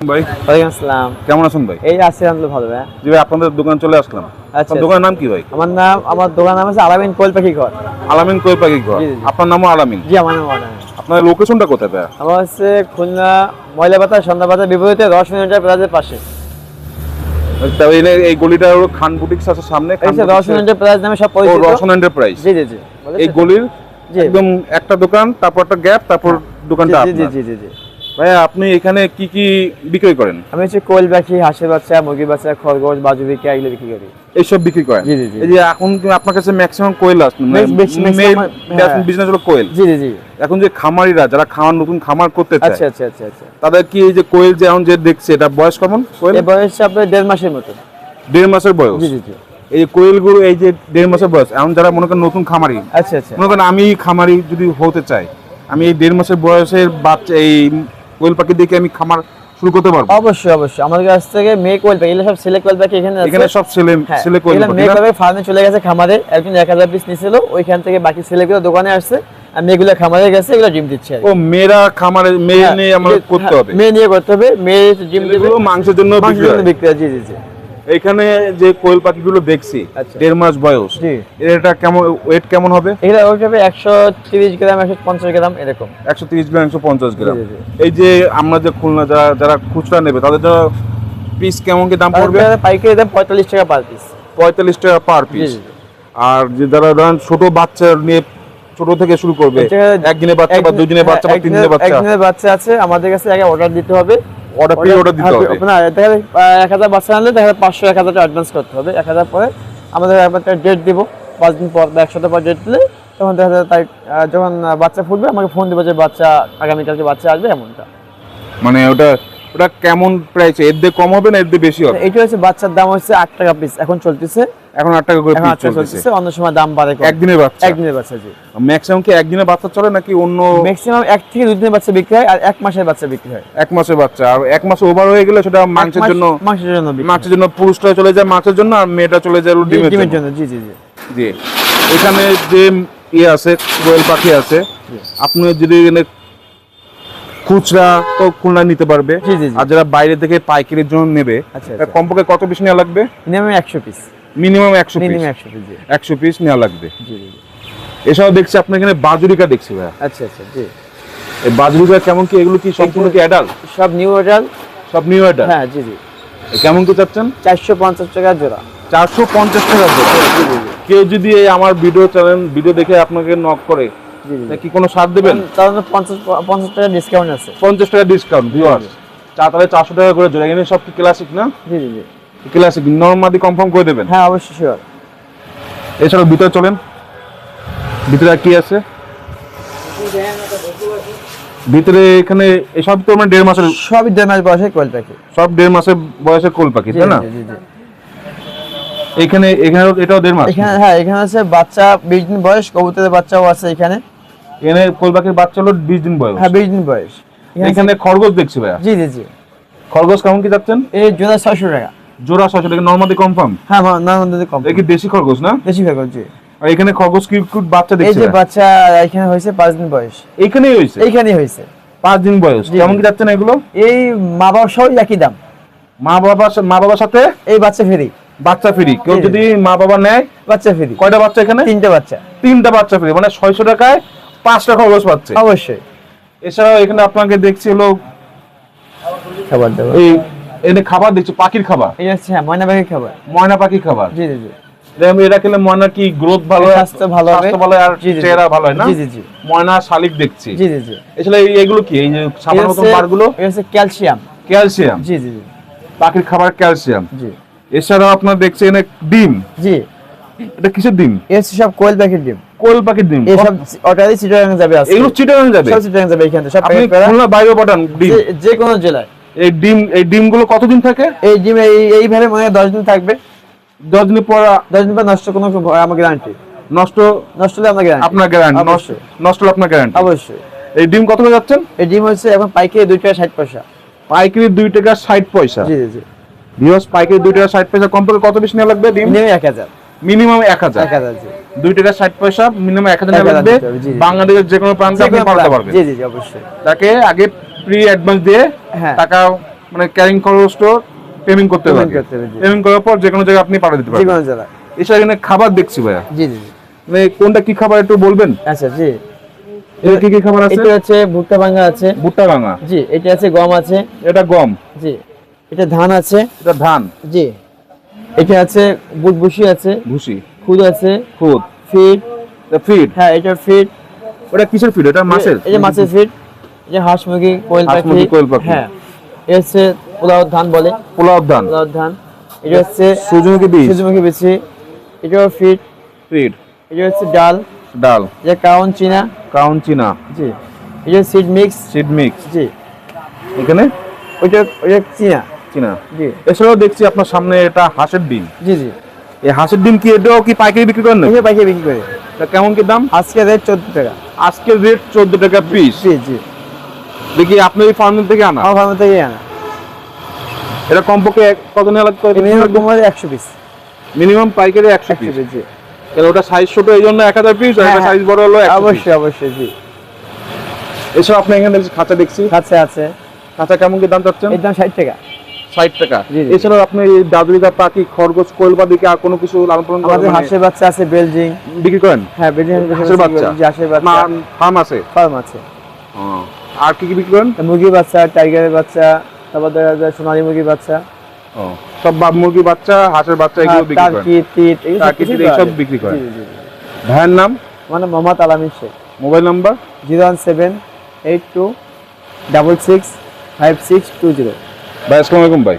ভাই? ওয়ালাইকুম আসসালাম। কেমন আছেন ভাই? এই আছি আলহামদুলিল্লাহ ভালো ভাই। জি ভাই আপনাদের দোকানে চলে আসলাম। আচ্ছা, দোকানের নাম কি ভাই? আমার নাম আমার দোকান নাম আছে আলামিন কোয়েল পাখি ঘর। আলামিন কই পাখি ঘর। জি, জি। আপনার নামও আলামিন? জি আমার নাম আলামিন। আপনার লোকেশনটা কোথায় ভাই? আমার হচ্ছে খুলনা ময়লা পাতা বিপরীতে রস মিনিটের প্লাজের পাশে। এই- গলিটা হলো খান বুটিক্স আছে সামনে খান এই যে রস বুটিক্সের- মিনিটের প্লাজ নামে সব পরিচিত। রসন এন্টারপ্রাইজ জি জি জি। এই গলির একদম একটা দোকান তারপর একটা গ্যাপ তারপর দোকানটা জি জি জি জি। জি ভাই আপনি এখানে কি কি বিক্রি করেন? আমি হচ্ছে কোয়েল পাখি হাঁসের বাচ্চা মুরগির বাচ্চা খরগোশ বাজু বিক্রি এগুলো বিক্রি করি। এইসব বিক্রি করেন? জি, জি, জি। এই যে এখন আপনার কাছে ম্যাক্সিমাম কোয়েল আসছে Max- max- maximum- হ্যাঁ। বিজনেস হলো কোয়েল। জি জি জি। এখন যে খামারিরা যারা খামার নতুন খামার করতে আচ্ছা চায় আচ্ছা আচ্ছা আচ্ছা তাদের কি এই যে কোয়েল যে এখন যে দেখছে এটা বয়স কেমন কোয়েল? এই বয়স আপনার দেড় মাসের মতো। দেড় মাসের বয়স? জি জি জি। এই কোয়েলগুলো এই যে দেড় মাসের বয়স এখন যারা মনে করেন নতুন খামারি আচ্ছা আচ্ছা। মনে করেন আমি খামারি যদি হতে চাই আমি এই দেড় মাসের বয়সের বাচ্চা এই কোয়েল পাখি দেখে আমি খামার শুরু করতে পারব। অবশ্যই অবশ্যই। আমাদের কাছ থেকে মেয়ে কোয়েল পাখি এগুলো সব ছেলে কোয়েল পাখি এখানে আছে। এখানে সব ছেলে হ্যাঁ, ছেলে কোয়েল পাখি মেয়ে কোয়েল পাখি ফার্মে চলে গেছে খামারে একজন এক হাজার পিস নিছিল ওইখান থেকে বাকি ছেলেগুলো দোকানে আসছে আর মেয়েগুলো খামারে গেছে এগুলো ডিম দিচ্ছে ও মেয়েরা খামারে মেয়ে হ্যাঁ, নিয়ে আমাদের করতে হ্যাঁ, হবে। মেয়ে নিয়ে করতে হবে মেয়ে ডিম দিবে। মাংসের জন্য মাংসের বিক্রি জন্য বিক্রি হয় জি জি জি। এখানে যে কোয়েল পাখিগুলো দেখছি আচ্ছা। দেড় মাস বয়স এটা কেমন ওয়েট কেমন হবে? এগুলো ওই যাবে একশো তিরিশ গ্রাম একশো পঞ্চাশ গ্রাম এরকম। একশো তিরিশ গ্রাম একশো পঞ্চাশ গ্রাম। এই যে আমরা যে খুলনা যারা যারা খুচরা নেবে তাদের জন্য পিস কেমন কি দাম পড়বে? পাইকারি দাম পঁয়তাল্লিশ টাকা পার পিস পঁয়তাল্লিশ টাকা পার পিস। আর যে যারা ধরেন ছোট বাচ্চা নিয়ে ছোট থেকে শুরু করবে এটা- একদিনে বাচ্চা বা দুই দিনে বাচ্চা বা তিন দিনের- দিনে বাচ্চা। একদিনের বাচ্চা আছে আমাদের কাছে আগে অর্ডার দিতে হবে। অর্ডার অর্ডার দিতে হবে। দেখা আহ, বাচ্চা আনলে দেখা যাবে পাঁচশো এক হাজার অ্যাডভান্স করতে হবে। এক হাজার পরে আমাদের একটা ডেট দিব। পাঁচ দিন পর বা এক সপ্তাহ পর ডেট দিলে তখন দেখা তাই যখন বাচ্চা ফুটবে আমাকে ফোন দেবো যে বাচ্চা আগামীকালকে বাচ্চা আসবে এমনটা। মানে ওটা ওটা কেমন প্রাইস এর দিয়ে কম হবে না এর দিয়ে বেশি হবে? এইটা হচ্ছে বাচ্চার দাম হচ্ছে আট টাকা পিস এখন চলতেছে এখন আট টাকা করে পিস চলতেছে। অন্য সময় দাম বাড়ে। একদিনের বাচ্চা। একদিনের বাচ্চা জি। ম্যাক্সিমাম কি একদিনের বাচ্চা চলে নাকি অন্য ম্যাক্সিমাম এক থেকে দুই দিনের বাচ্চা বিক্রি হয় আর এক মাসের বাচ্চা বিক্রি হয়। এক মাসের বাচ্চা। আর এক মাস ওভার হয়ে গেলে সেটা মাংসের জন্য মাংসের জন্য মাংসের জন্য পুরুষটা চলে যায় মাছের জন্য আর মেয়েটা চলে যায় ডিমের জন্য। জি জি জি। জি। এখানে যে ইয়ে আছে কোয়েল পাখি আছে আপনি যদি এখানে খুচরা তো খুলনা নিতে পারবে। আর যারা বাইরে থেকে পাইকারির জন্য নেবে আচ্ছা, আচ্ছা। কমপক্ষে কত পিস নেওয়া লাগবে? মিনিমাম একশো পিস মিনিমাম একশো মিনিমাম একশো পিস একশো পিস নেওয়া লাগবে। এছাড়াও দেখছি আপনার এখানে বাজুরিকা দেখছি ভাইয়া। আচ্ছা আচ্ছা জি। এই বাজুরিকা কেমন কি? এগুলো কি সম্পূর্ণ কি সব নিউ সব নিউ হ্যাঁ জি জি। কেমন কি চাচ্ছেন? চারশো পঞ্চাশ টাকা জোড়া। চারশো পঞ্চাশ টাকা জোড়া। কেউ যদি এই আমার ভিডিও চ্যানেল ভিডিও দেখে আপনাকে নক করে কি কোনো ছাড় দেবেন? তাহলে পঞ্চাশ পঞ্চাশ টাকা ডিসকাউন্ট আছে। পঞ্চাশ টাকা ডিসকাউন্ট ভিউয়ার্স তাহলে চারশো টাকা করে জোড়া। এখানে সব কি ক্লাসিক না? জি জি জি। ক্লাসিক নর্মাদি কনফার্ম করে দেবেন। হ্যাঁ অবশ্যই শিওর এছাড়াও ভিতরে চলেন। ভিতরে কি আছে? ভিতরে এখানে এসব তো মানে দেড় মাসের সবই দেড় মাস বয়সে কোয়েল পাখি। সব দেড় মাসের বয়সে কোল পাখি তাই না? এখানে এখানে এটাও দেড় মাস। এখানে হ্যাঁ এখানে আছে বাচ্চা বিশ দিন বয়স কবুতরের বাচ্চাও আছে এখানে। এখানে কোল পাখির বাচ্চা হলো বিশ দিন বয়স। হ্যাঁ বিশ দিন বয়স। এখানে এখানে খরগোশ দেখছি ভাইয়া। জি জি জি। খরগোশ কেমন কি যাচ্ছেন? এই জোড়া ছয়শো টাকা। জোড়া ছয়শো টাকা নর্মাদি কনফার্ম হ্যাঁ নর্মাল কম এটা কি দেশি খরগোশ না? বেশি ভাগ জি। আর এখানে খরগোশ কিউট বাচ্চা এই যে বাচ্চা এখানে হয়েছে পাঁচ দিন বয়স। এইখানেই হয়েছে? এইখানেই হয়েছে। পাঁচ দিন বয়স। কেমন। কি যাচ্ছেন এগুলো? এই মা বাবার সহ একই দাম। মা বাবা মা বাবার সাথে? এই বাচ্চা ফ্রি। বাচ্চা ফ্রি। কেউ। যদি মা বাবা নেয়? বাচ্চা ফ্রি। কয়টা বাচ্চা এখানে? তিনটে বাচ্চা। তিনটা বাচ্চা ফ্রি মানে ছয়শো টাকায় পাঁচটা খরগোশ পাচ্ছে। অবশ্যই। এছাড়াও এখানে আপনাকে দেখছি হলো খাবার দাবার। এই এখানে খাবার দিচ্ছে পাখির খাবার? হ্যাঁ ময়না পাখির খাবার। ময়না পাখির খাবার? জি জি জি। এটা খেলে ময়না কি গ্রোথ ভালো স্বাস্থ্য ভালো স্বাস্থ্য ভালো আর। চেহারা ভালো না? জি জি জি। ময়না শালিক দেখছি। জি জি জি। এগুলো কি? এই যে মতন বারগুলো? হচ্ছে ক্যালসিয়াম। ক্যালসিয়াম? জি জি জি। পাখির খাবার ক্যালসিয়াম? জি। এছাড়াও আপনার দেখছি এখানে ডিম? জি। এটা কিসের ডিম? হচ্ছে সব কোয়েল পাখির ডিম। কোয়েল পাখির ডিম। এই সব অর্ডারই চিটাগাং যাবে এগুলো চিটাগাং যাবে? সব চিটাগাং যাবে এখান সব আপনি খুলনা বাইরে পাঠান ডিম। যে- যে কোনো জেলায়। এই ডিম এই ডিমগুলো কতদিন থাকে? এই ডিম এই এইভাবে মনে দশ দিন থাকবে। দশ দিন পর দশ দিন পর নষ্ট কোনো আমার গ্যারান্টি নষ্ট নষ্ট হলে আমার গ্যারান্টি আপনার গ্যারান্টি নষ্ট নষ্ট হলে আপনার গ্যারান্টি অবশ্যই। এই ডিম কত করে যাচ্ছেন? এই ডিম হচ্ছে এখন পাইকারি দুই টাকা ষাট পয়সা। পাইকারি দুই টাকা ষাট পয়সা। জি জি ভিওস পাইকারি দুই টাকা ষাট পয়সা। কমপক্ষে কত পিস নেওয়া লাগবে ডিম? এক হাজার। মিনিমাম এক হাজার। এক হাজার দুই টাকা ষাট পয়সা মিনিমাম এক হাজার লাগবে। বাংলাদেশের যে কোনো প্রান্তে আপনি পাঠাতে পারবেন। জি জি অবশ্যই। তাকে আগে প্রি অ্যাডভান্স দিয়ে হ্যাঁ। টাকা মানে ক্যারিং খরচটা পেমেন্ট করতে হবে জি। পেমেন্ট করার পর যে কোনো জায়গায় আপনি পাঠিয়ে দিতে যে পারবেন। কোনো জেলায় এছাড়া এখানে খাবার দেখছি ভাইয়া। জি জি। মানে কোনটা কি খাবার একটু বলবেন? আচ্ছা জি। এটা কি কি খাবার আছে? এটা হচ্ছে ভুট্টা ভাঙা আছে। ভুট্টা ভাঙা। জি এটা আছে গম আছে। এটা গম। জি এটা ধান আছে। এটা ধান। জি। এটা আছে বুট বুসি আছে। ভুসি। খুদ আছে। খুদ। ফিড। এটা ফিড। হ্যাঁ এটা ফিড। ওটা কিসের ফিড? এটা মাছের? এই যে মাছের ফিড। এই যে হাঁস মুরগি কোয়েল পাখি কোয়েল পাখি। হ্যাঁ। এটা হচ্ছে পোলাও ধান বলে। পোলাও ধান। পোলাও ধান। এটা হচ্ছে সূর্যমুখী বীজ। সূর্যমুখী বেশি এটাও ফিড। ফিড। এটা হচ্ছে ডাল। ডাল। যে কাউন চিনা। কাউন চিনা। জি। এটা সিড মিক্স সিড মিক্স জি। এখানে? ওইটা ওইটা চিনা। চিনা। জি। এছাড়াও দেখছি আপনার সামনে এটা হাঁসের ডিম। জি জি। এই হাঁসের ডিম কি এটাও কি পাইকারি বিক্রি করেন পাইকারি বিক্রি করে। এটা কেমন কি দাম? আজকে রেট চোদ্দ টাকা। আজকের রেট চোদ্দ টাকা পিস জি জি। দেখি আপনার এই ফার্ম থেকে আনা। আমার ফার্ম থেকে আনা। এটা কমপক্ষে কত নেওয়া লাগতো মিনিমাম একশো পিস মিনিমাম পাইকারি একশো পিস জি। তাহলে ওটা সাইজ ছোট এই জন্য এক হাজার পিস আর হ্যাঁ, এটা হ্যাঁ। সাইজ বড় হলো অবশ্যই অবশ্যই জি। এছাড়া আপনি এখানে দেখছি খাঁচা দেখছি। আছে আছে। খাঁচা কেমন কি দাম চাচ্ছেন? এর দাম ষাট টাকা। ষাট টাকা। আপনি এই দাদুরিকা পাখি খরগোশ কোয়েল বা দিকে আর কোনো কিছু লালন পালন আমাদের মানে হাঁসের বাচ্চা আছে বেলজিং বিক্রি করেন? হ্যাঁ বেলজিং হাঁসের বাচ্চা? হাঁসের বাচ্চা। ফার্ম আছে? ফার্ম আছে। আর কি কি বিক্রি করেন? মুরগির বাচ্চা টাইগারের বাচ্চা তারপর দেখা যায় সোনালী মুরগির বাচ্চা। সব বাপ মুরগি বাচ্চা হাঁসের বাচ্চা এগুলো বিক্রি করেন? টার্কি টিট এই সব। বিক্রি করেন। ভাইয়ের নাম? মানে Mohammad Alamin Sheikh. Mobile number? Zero one seven eight two double six five six two zero. ভাই আসসালামু আলাইকুম ভাই।